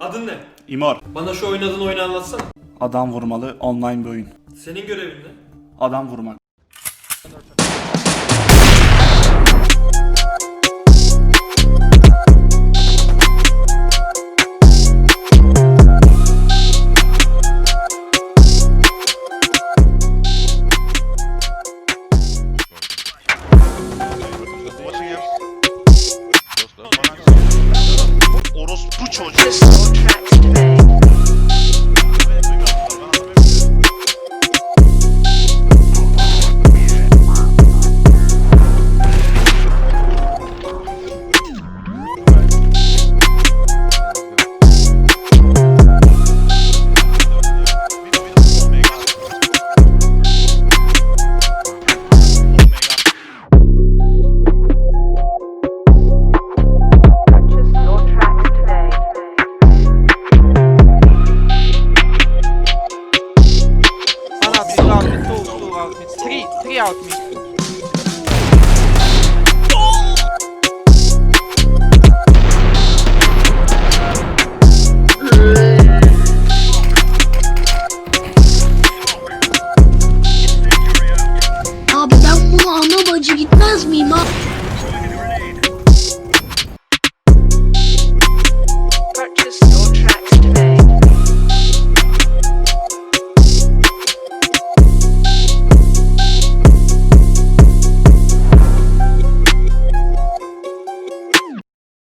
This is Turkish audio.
Adın ne? İmor. Bana şu oynadığın oyunu anlatsana. Adam vurmalı online bir oyun. Senin görevin ne? Adam vurmak. Çocuğu. Sol alt ana bacı gitmez miyim abi?